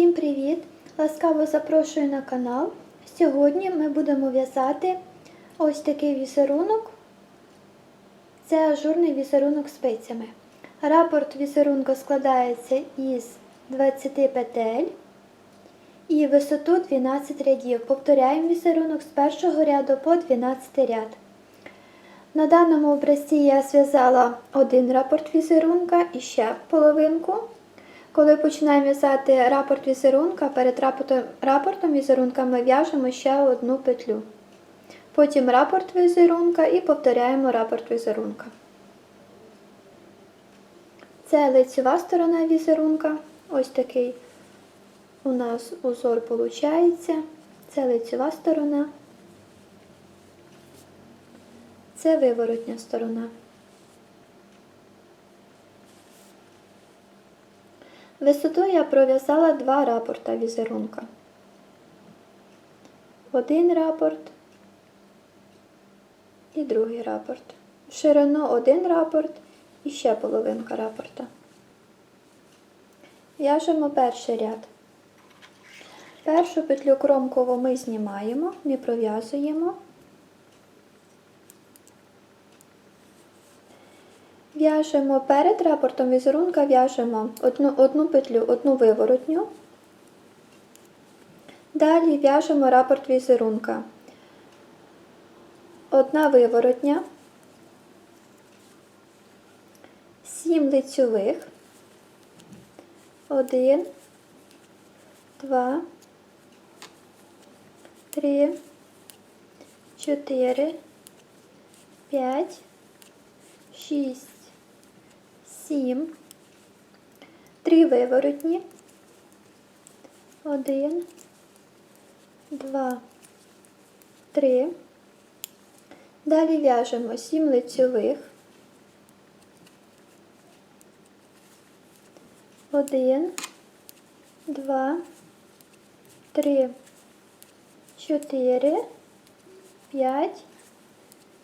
Всім привіт! Ласкаво запрошую на канал. Сьогодні ми будемо в'язати ось такий візерунок. Це ажурний візерунок спицями. Рапорт візерунку складається із 20 петель і висоту 12 рядів. Повторяємо візерунок з першого ряду по 12 ряд. На даному образці я зв'язала один рапорт візерунка і ще половинку. Коли починаємо в'язати рапорт візерунка, перед рапортом, візерунка ми в'яжемо ще одну петлю. Потім рапорт візерунка і повторяємо рапорт візерунка. Це лицева сторона візерунка. Ось такий у нас узор виходить. Це лицева сторона. Це виворотня сторона. Висоту я пров'язала два рапорта візерунка. Один рапорт і другий рапорт. Ширину один рапорт і ще половинка рапорта. В'яжемо перший ряд. Першу петлю кромкову ми знімаємо, не пров'язуємо. В'яжемо перед рапортом візерунка, в'яжемо одну, одну петлю, одну виворотню. Далі в'яжемо рапорт візерунка. Одна виворотня, 7 лицьових, 1, 2, 3, 4, 5, 6, 7, 3 виворотні, 1, 2, 3. Далі в'яжемо 7 лицьових, 1, 2, 3, 4, 5,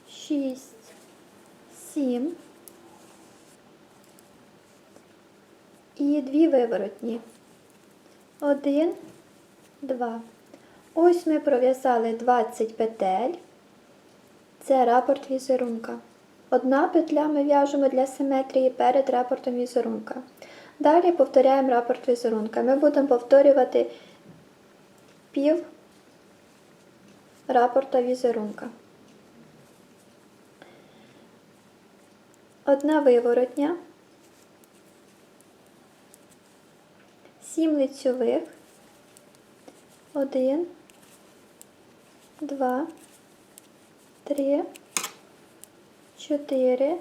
6, 7 і дві виворотні. Один, два. Ось ми пров'язали 20 петель. Це рапорт візерунка. Одна петля ми в'яжемо для симетрії перед рапортом візерунка. Далі повторяємо рапорт візерунка. Ми будемо повторювати пів рапорта візерунка. Одна виворотня, 7 лицьових, 1, 2, 3, 4,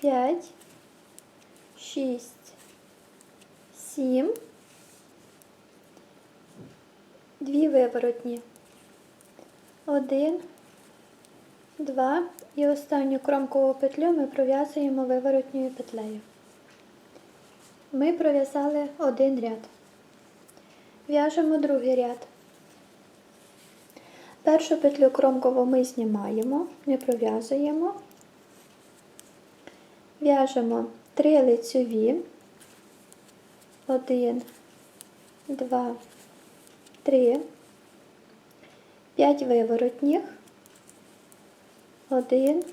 5, 6, 7, дві виворотні, 1, 2 і останню кромкову петлю ми пров'язуємо виворотньою петлею. Ми пров'язали один ряд. В'яжемо другий ряд. Першу петлю кромкову ми знімаємо, не пров'язуємо. В'яжемо 3 лицьові, 1, 2, 3, 5 виворотніх, 1,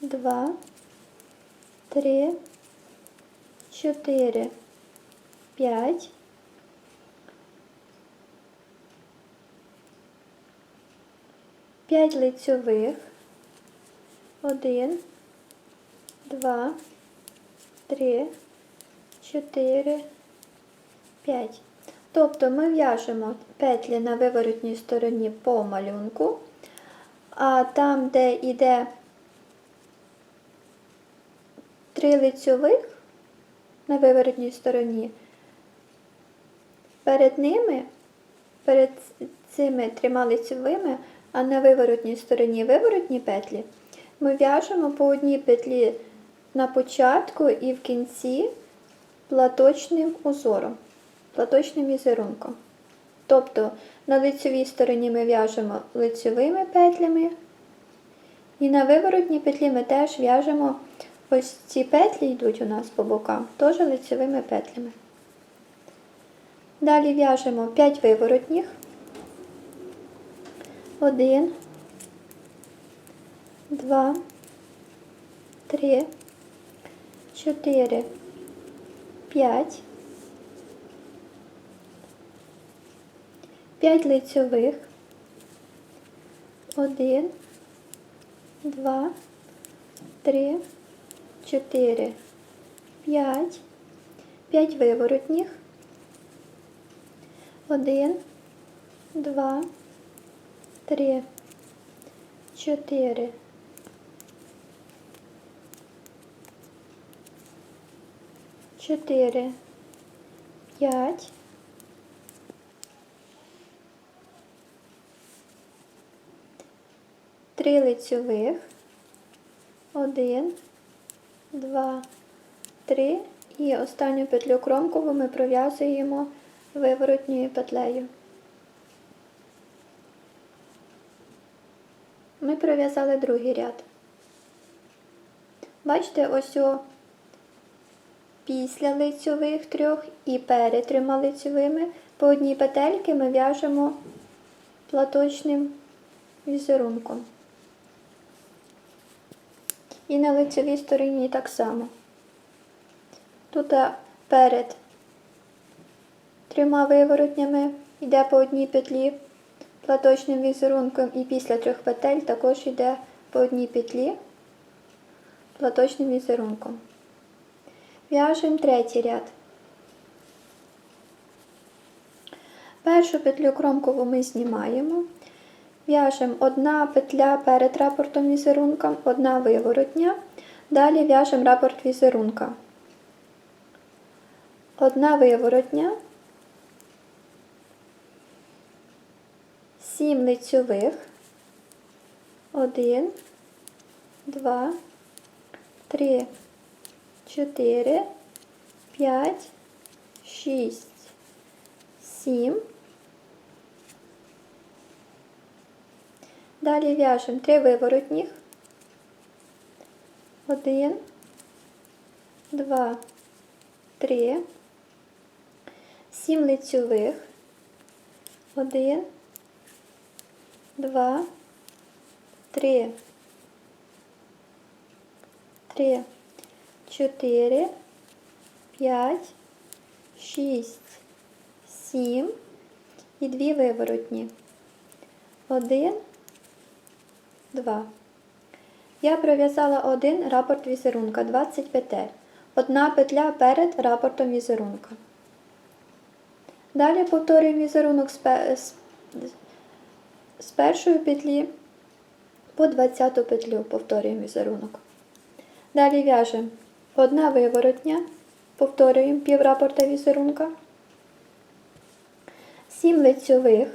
2, 3, 4, 5, П'ять лицьових, один, два, три, чотири, п'ять. Тобто ми в'яжемо петлі на виворотній стороні по малюнку, а там, де йде три лицьових на виворотній стороні, перед ними, перед цими трьома лицьовими, а на виворотній стороні виворотні петлі, ми в'яжемо по одній петлі на початку і в кінці платочним узором, платочним візерунком. Тобто на лицевій стороні ми в'яжемо лицевими петлями, і на виворотній петлі ми теж в'яжемо ось ці петлі йдуть у нас по бокам, теж лицевими петлями. Далі в'яжемо 5 виворотніх. 1, 2, 3, 4, 5, 5 лицьових, 1, 2, 3, 4, 5, 5 виворотніх, 1, 2, 3, 4, 4, 5, три лицьових, один, два, три і останню петлю кромкову ми пров'язуємо виворотньою петлею. Ми пров'язали другий ряд. Бачите, ось о після лицьових трьох і перед трьома лицьовими по одній петельки ми в'яжемо платочним візерунком. І на лицевій стороні так само. Тут перед трьома виворотнями йде по одній петлі платочним візерунком і після трьох петель також йде по одній петлі платочним візерунком. В'яжемо третій ряд. Першу петлю кромкову ми знімаємо. В'яжемо одна петля перед рапортом візерунка, одна виворотня. Далі в'яжемо рапорт візерунка. Одна виворотня, 7 лицьових, 1, 2, 3, 4, 5, 6, 7. Далі в'яжемо 3 виворотніх. 1, 2, 3, 7 лицьових. 1, 2, 3, 3, 4, 5, 6, 7 і 2 виворотні. 1, 2. Я пров'язала один рапорт візерунка 20 петель. Одна петля перед рапортом візерунка. Далі повторюємо візерунок з, пе- з, з першої петлі по 20 петлю повторюємо візерунок. Далі в'яжемо одна виворотня, повторюємо пів рапорта візерунка, 7 лицьових,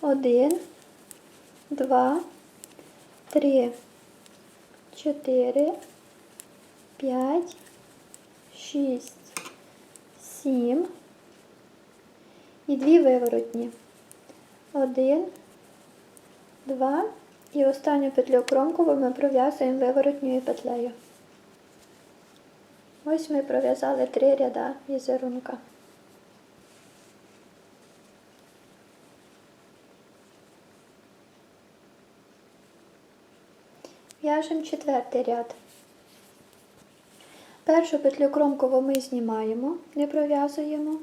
1, 2, 3, 4, 5, 6, 7 і дві виворотні. 1, 2 і останню петлю кромкову ми пров'язуємо виворотньою петлею. Ось ми пров'язали три ряда візерунка. В'яжемо четвертий ряд. Першу петлю кромкову ми знімаємо, не пров'язуємо.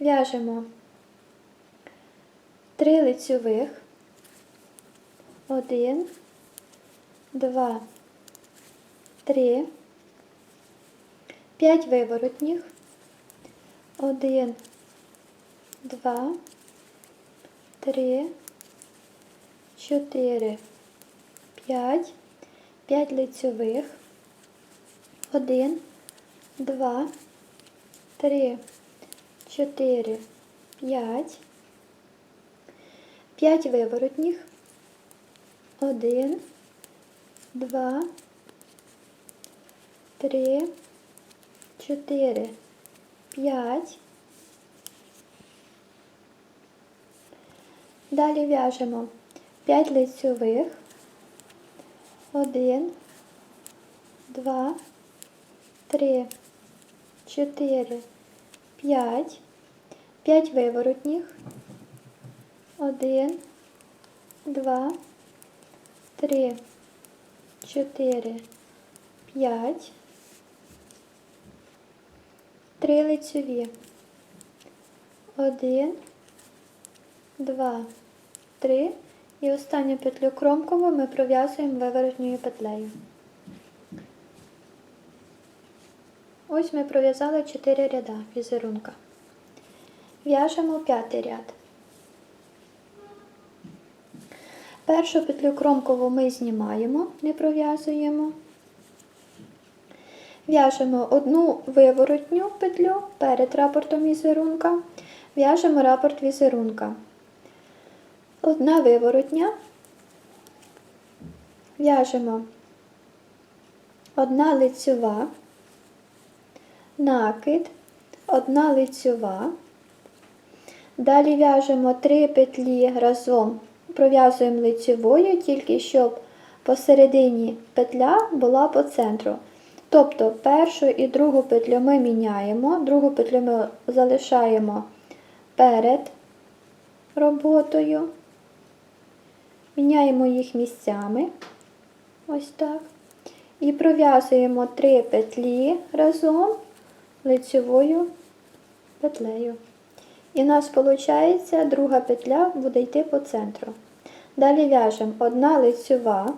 В'яжемо 3 лицьових, 1, 2, 3, 5 виворотніх, 1, 2, 3, 4, 5, 5 лицьових, 1, 2, 3, 4, 5, 5 виворотніх, 1, 2, 3, 4, 5. Далі в'яжемо 5 лицьових, 1, 2, 3, 4, 5, 5 виворотніх, 1, 2, 3, 4, 5, 3 лицеві, 1, 2, 3 і останню петлю кромкову ми пров'язуємо виворотньою петлею. Ось ми пров'язали 4 ряда візерунка. В'яжемо п'ятий ряд. Першу петлю кромкову ми знімаємо, не пров'язуємо. В'яжемо одну виворотню петлю перед рапортом візерунка. В'яжемо рапорт візерунка. Одна виворотня. В'яжемо одна лицьова, накид, одна лицьова. Далі в'яжемо три петлі разом, пров'язуємо лицьовою, тільки щоб посередині петля була по центру. Тобто першу і другу петлю ми міняємо, другу петлю ми залишаємо перед роботою. Міняємо їх місцями. Ось так. І пров'язуємо три петлі разом лицьовою петлею. І в нас виходить, друга петля буде йти по центру. Далі в'яжемо одна лицьова,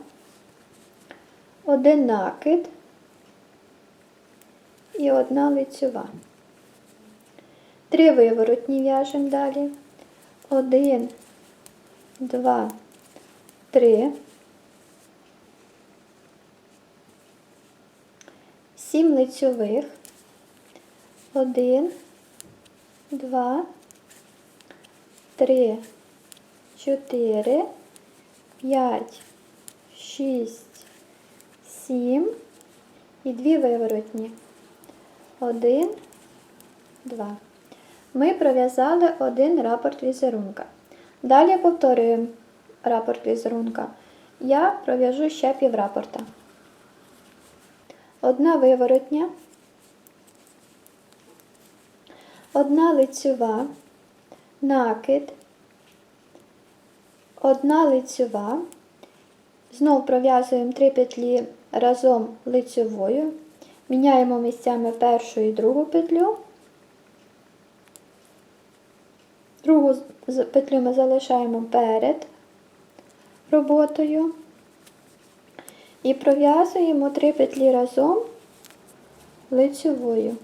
один накид і одна лицьова. Три виворотні в'яжемо далі. Один, два, три. Сім лицьових. Один, два, три, чотири, п'ять, шість, сім і дві виворотні. Один, два. Ми пров'язали один рапорт візерунка. Далі повторюємо рапорт візерунка. Я пров'яжу ще пів рапорта. Одна виворотня, одна лицьова, накид, одна лицьова. Знов пров'язуємо три петлі разом лицьовою. Міняємо місцями першу і другу петлю. Другу петлю ми залишаємо перед роботою. І пров'язуємо три петлі разом лицьовою.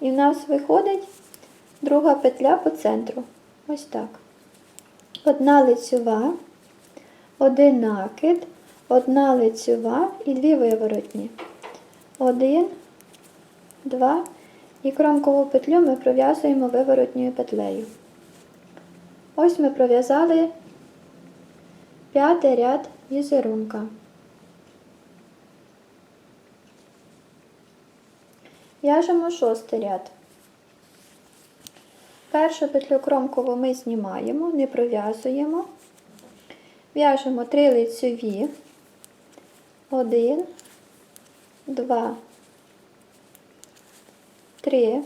І в нас виходить друга петля по центру. Ось так. Одна лицьова, один накид, одна лицьова і дві виворотні. Один, два. І кромкову петлю ми пров'язуємо виворотньою петлею. Ось ми пров'язали п'ятий ряд візерунка. В'яжемо шостий ряд. Першу петлю кромкову ми знімаємо, не пров'язуємо. В'яжемо три лицьові. Один, два, три.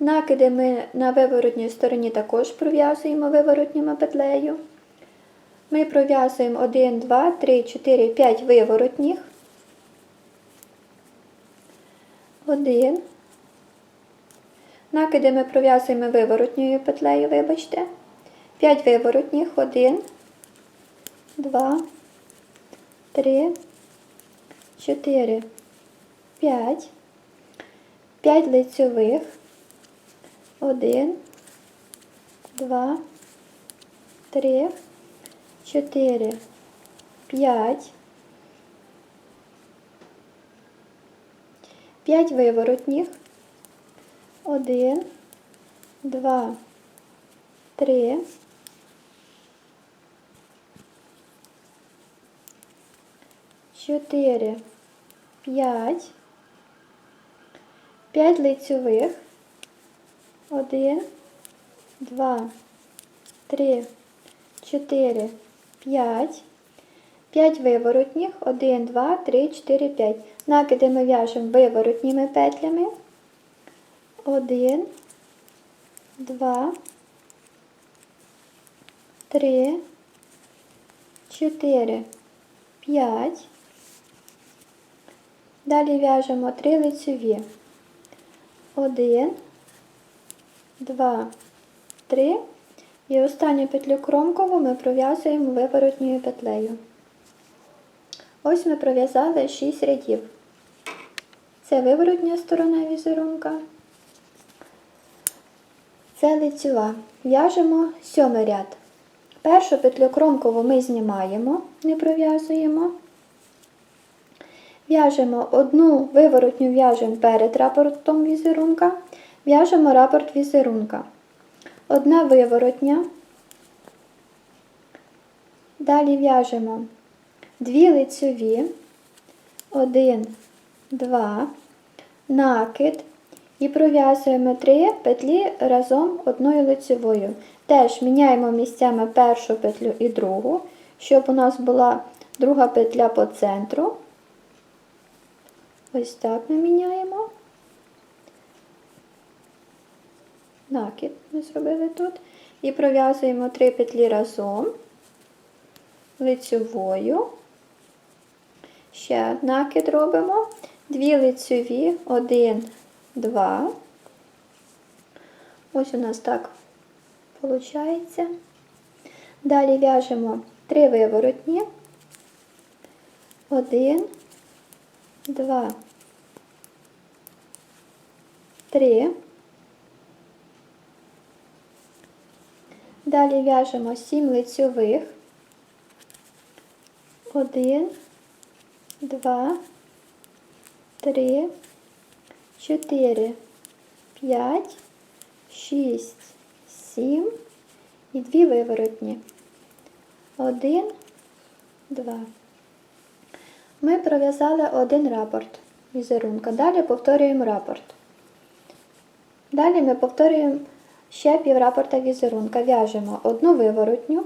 Накиди ми на виворотній стороні також пров'язуємо виворотніми петлею. Ми пров'язуємо 1, 2, 3, 4, 5 виворотніх. 1. Накиди ми пров'язуємо виворотньою петлею, вибачте. 5 виворотніх, 1, 2, 3, 4, 5. 5 лицьових. 1, 2, 3, 4, 5. 5 виворотніх. 1, 2, 3, 4, 5. 5 лицьових. 1, 2, 3, 4, 5. 5 виворотніх. 1, 2, 3, 4, 5. Накиди ми в'яжемо виворотніми петлями. Один, два, три, чотири, п'ять. Далі в'яжемо три лицеві. Один, два, три. І останню петлю кромкову ми пров'язуємо виворотньою петлею. Ось ми пров'язали 6 рядів. Це виворотня сторона візерунка. Це лицева. В'яжемо сьомий ряд. Першу петлю кромкову ми знімаємо, не пров'язуємо. В'яжемо одну виворотню в'яжемо перед рапортом візерунка, в'яжемо рапорт візерунка. Одна виворотня. Далі в'яжемо дві лицьові, один, два, накид і пров'язуємо три петлі разом одною лицевою. Теж міняємо місцями першу петлю і другу, щоб у нас була друга петля по центру. Ось так ми міняємо. Накид ми зробили тут. І пров'язуємо три петлі разом, лицьовою. Ще накид робимо. Дві лицьові, один, два. Ось у нас так виходить. Далі в'яжемо три виворотні. Один, два, три. Далі в'яжемо 7 лицьових. 1, 2, 3, 4, 5, 6, 7 і 2 виворотні. 1, 2. Ми пров'язали один рапорт візерунка. Далі повторюємо рапорт. Далі ми повторюємо ще пів рапорта візерунка. В'яжемо одну виворотню,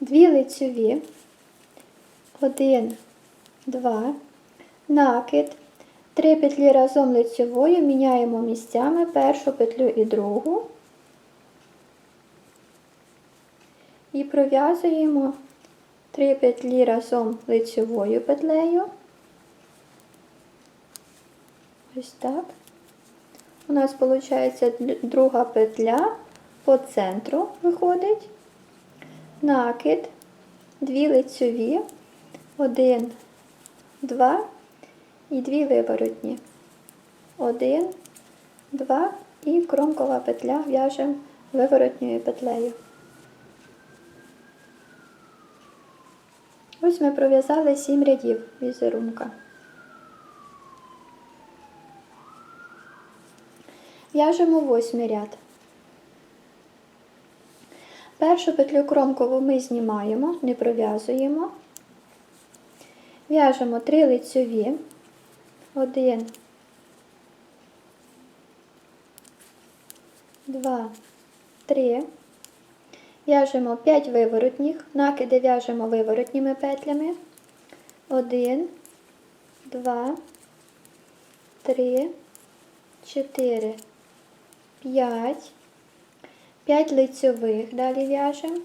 дві лицьові, один, два, накид, три петлі разом лицьовою, міняємо місцями першу петлю і другу. І пров'язуємо три петлі разом лицьовою петлею. Ось так. У нас виходить друга петля по центру виходить, накид, дві лицьові, один, два і дві виворотні. Один, два і кромкова петля в'яжемо виворотньою петлею. Ось ми пров'язали 7 рядів візерунка. В'яжемо восьмий ряд. Першу петлю кромкову ми знімаємо, не пров'язуємо. В'яжемо три лицьові, один, два, три. В'яжемо 5 виворотніх, накиди в'яжемо виворотніми петлями. Один, два, три, чотири. 5, 5 лицьових, далі в'яжемо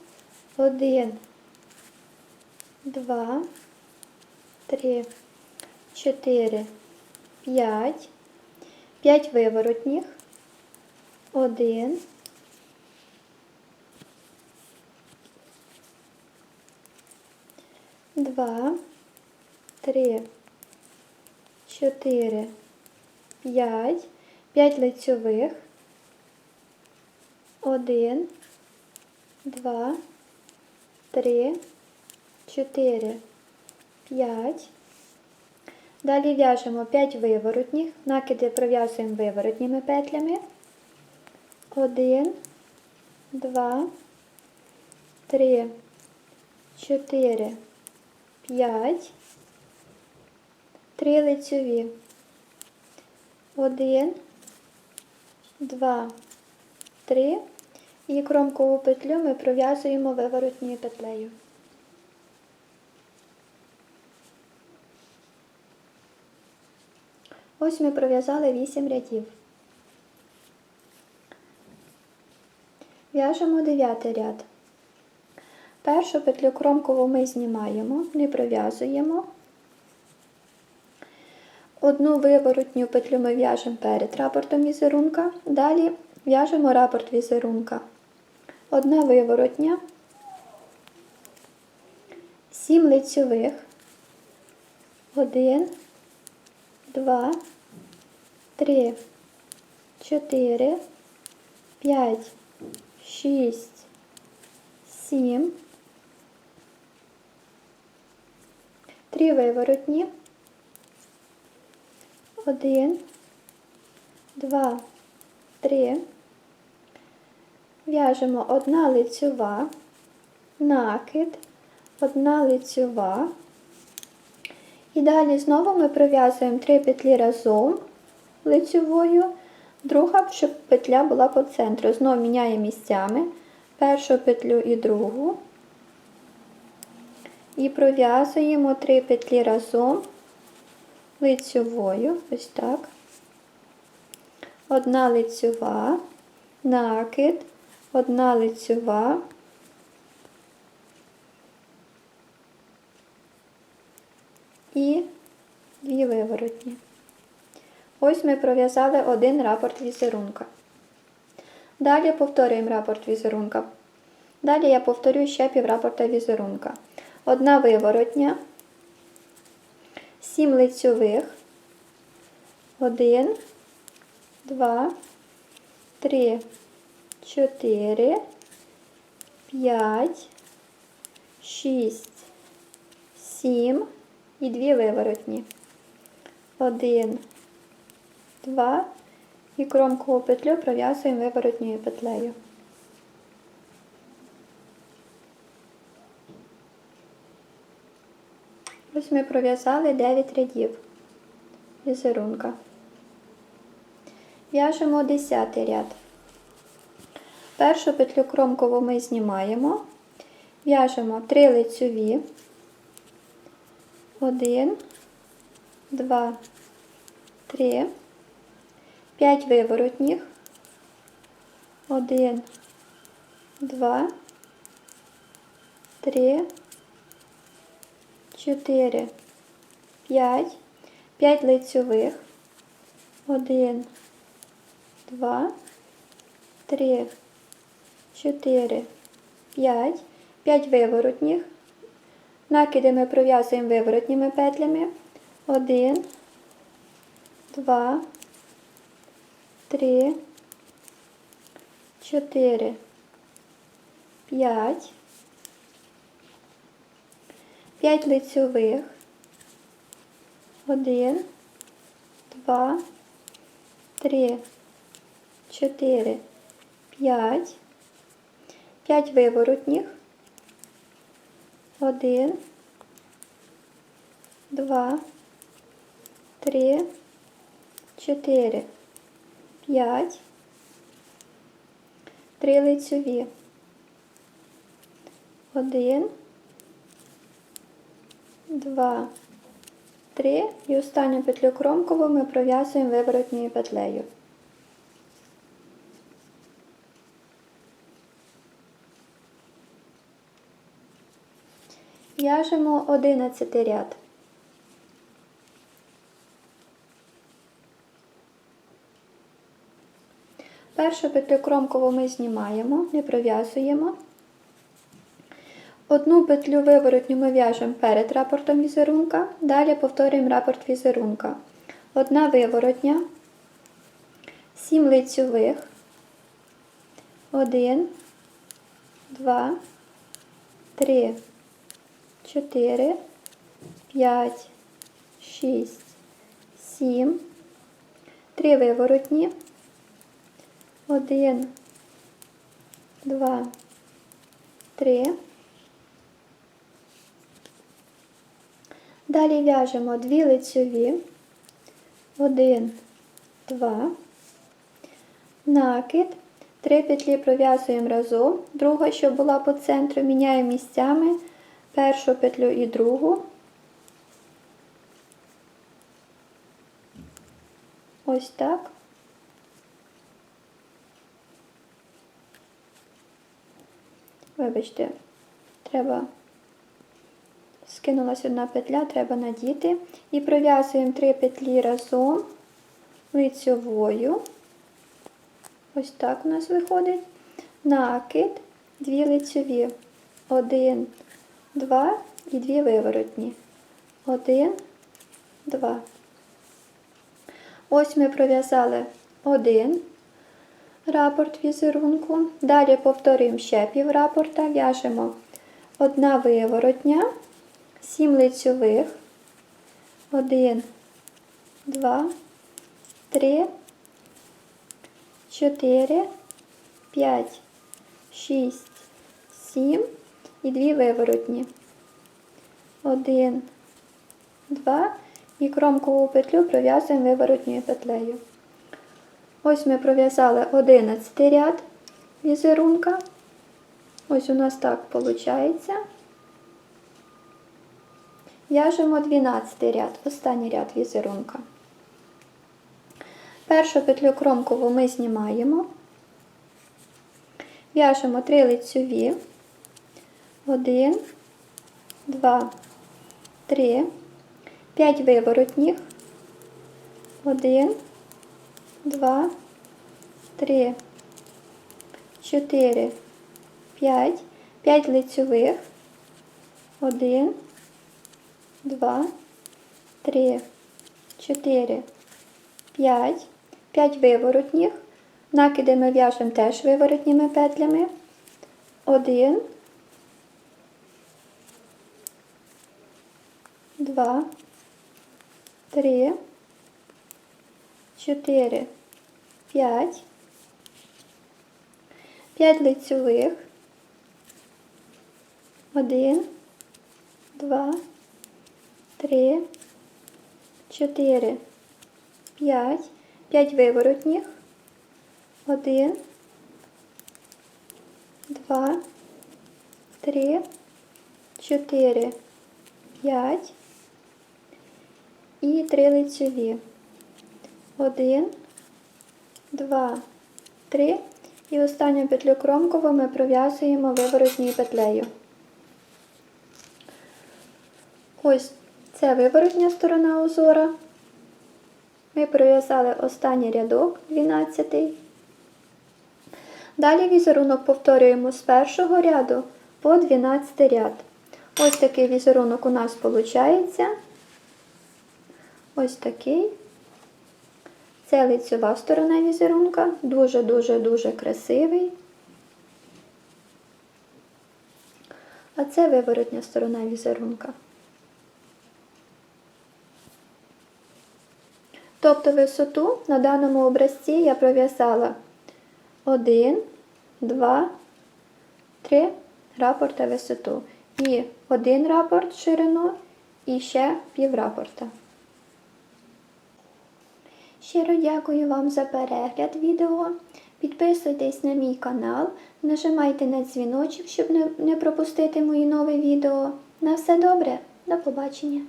1, 2, 3, 4, 5, 5 виворотніх, 1, 2, 3, 4, 5, 5 лицьових, один, два, три, чотири, п'ять. Далі в'яжемо 5 виворотніх, накиди пров'язуємо виворотніми петлями. Один, два, три, чотири, п'ять, три лицьові. Один, два, три. І кромкову петлю ми пров'язуємо виворотньою петлею. Ось ми пров'язали 8 рядів. В'яжемо 9 ряд. Першу петлю кромкову ми знімаємо, не пров'язуємо. Одну виворотню петлю ми в'яжемо перед рапортом візерунка. Далі в'яжемо рапорт візерунка. Одна виворотня, 7 лицьових, 1, 2, 3, 4, 5, 6, 7, 3 виворотні, 1, 2, 3, в'яжемо одна лицьова, накид, одна лицьова, і далі знову ми пров'язуємо 3 петлі разом лицьовою, друга, щоб петля була по центру. Знову міняємо місцями першу петлю і другу. І пров'язуємо 3 петлі разом лицьовою, ось так. Одна лицьова, накид, одна лицьова. І дві виворотні. Ось ми пров'язали один рапорт візерунка. Далі повторюємо рапорт візерунка. Далі я повторю ще піврапорта візерунка. Одна виворотня, 7 лицьових, 1, 2, 3, 4, 5, 6, 7 і 2 виворотні. 1, 2 і кромкову петлю пров'язуємо виворотньою петлею. Ось ми пров'язали 9 рядів візерунка. В'яжемо 10 ряд. Першу петлю кромкову ми знімаємо, в'яжемо 3 лицьові, 1, 2, 3, 5 виворотніх, 1, 2, 3, 4, 5, 5 лицьових, 1, 2, 3, 4, 5, 5 виворотніх. Накиди ми пров'язуємо виворотніми петлями. 1, 2, 3, 4, 5, 5 лицьових, 1, 2, 3, 4, 5, 5 виворотніх, 1, 2, 3, 4, 5, 3 лицьові, 1, 2, 3 і останню петлю кромкову ми пров'язуємо виворотньою петлею. В'яжемо 11 ряд. Першу петлю кромкову ми знімаємо, не пров'язуємо. Одну петлю виворотню ми в'яжемо перед рапортом візерунка, далі повторюємо рапорт візерунка. Одна виворотня, 7 лицьових, 1, 2, 3, 4, 5, 6, 7, 3 виворотні, 1, 2, 3. Далі в'яжемо 2 лицьові, 1, 2, накид, 3 петлі пров'язуємо разом, друга, що була по центру, міняємо місцями першу петлю і другу. Ось так. Вибачте, треба скинулась одна петля, треба надіти. І пров'язуємо три петлі разом лицьовою. Ось так у нас виходить. Накид, дві лицьові. Один, два і дві виворотні. Один, два. Ось ми пров'язали один рапорт візерунку. Далі повторюємо ще пів рапорта, в'яжемо одна виворотня, сім лицьових, один, два, три, чотири, п'ять, шість, сім і дві виворотні. Один, два і кромкову петлю пров'язуємо виворотньою петлею. Ось ми пров'язали 11 ряд візерунка. Ось у нас так виходить. В'яжемо 12 ряд, останній ряд візерунка. Першу петлю кромкову ми знімаємо. В'яжемо 3 лицьові. 1, 2, 3, 5 виворотніх. 1, 2, 3, 4, 5, 5 лицьових, 1, 2, 3, 4, 5, 5 виворотніх. Накиди ми в'яжемо теж виворотніми петлями. 1, 2, 3, 4, 5, 5 лицьових, 1, 2, 3, 4, 5, 5 виворотніх, 1, 2, 3, 4, 5 і 3 лицьові. 1, 2, 3 і останню петлю кромкову ми пров'язуємо виворотньою петлею. Ось це виворотня сторона узора. Ми пров'язали останній рядок 12. Далі візерунок повторюємо з першого ряду по 12 ряд. Ось такий візерунок у нас виходить. Ось такий. Це лицьова сторона візерунка, дуже-дуже-дуже красивий. А це виворотня сторона візерунка. Тобто висоту на даному образці я пров'язала 1, 2, 3 рапорта висоту. І один рапорт ширину, і ще пів рапорта. Щиро дякую вам за перегляд відео. Підписуйтесь на мій канал, нажимайте на дзвіночок, щоб не, пропустити мої нові відео. На все добре, до побачення!